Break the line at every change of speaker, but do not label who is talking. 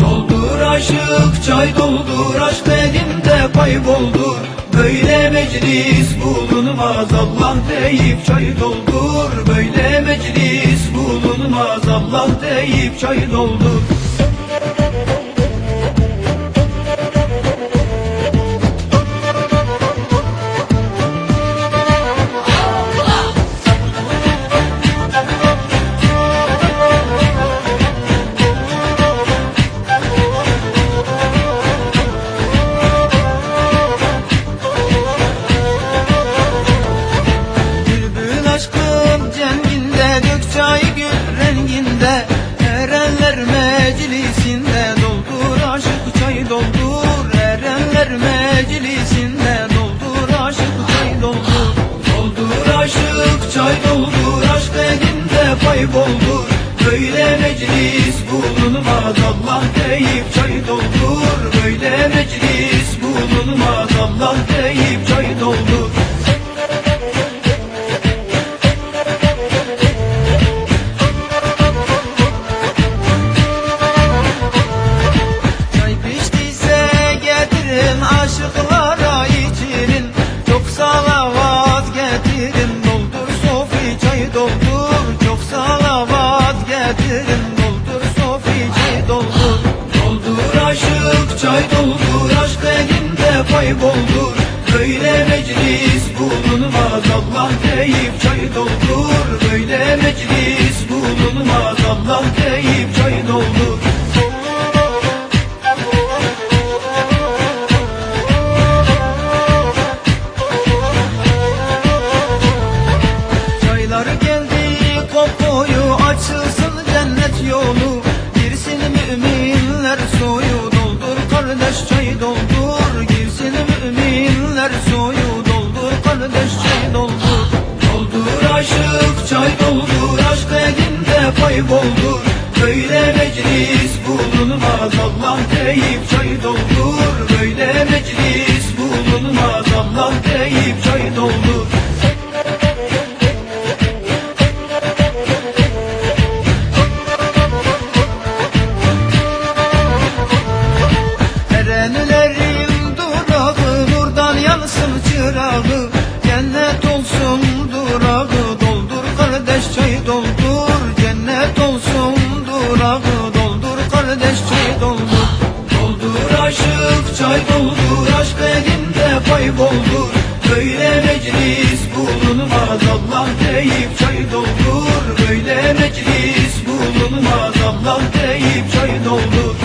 Doldur aşık çay doldur aşk elimde kayboldu Böyle meclis bulunmaz Allah deyip çay doldur. Böyle meclis bulunmaz Allah deyip çay doldur. Renginde Erenler meclisinde doldur aşık çay doldur. Erenler meclisinde doldur aşık çay doldur. Doldur aşık çay doldur aşk elinde kayboldur Böyle meclis bulunmaz Allah deyip çay doldur. Böyle meclis bulunmaz Allah deyip doldur aşk elinde kayboldur Böyle meclis bulunmaz. Allah deyip çay doldur. Böyle meclis bulunmaz. Allah deyip çay doldur kayboldur Böyle meclis bulunmaz. Allah deyip çay doldur. Böyle meclis bulunmaz çay doldur aşk elinde kayboldur Böyle meclis bulunmaz Allah deyip çay doldur. Böyle meclis bulunmaz Allah deyip çay doldur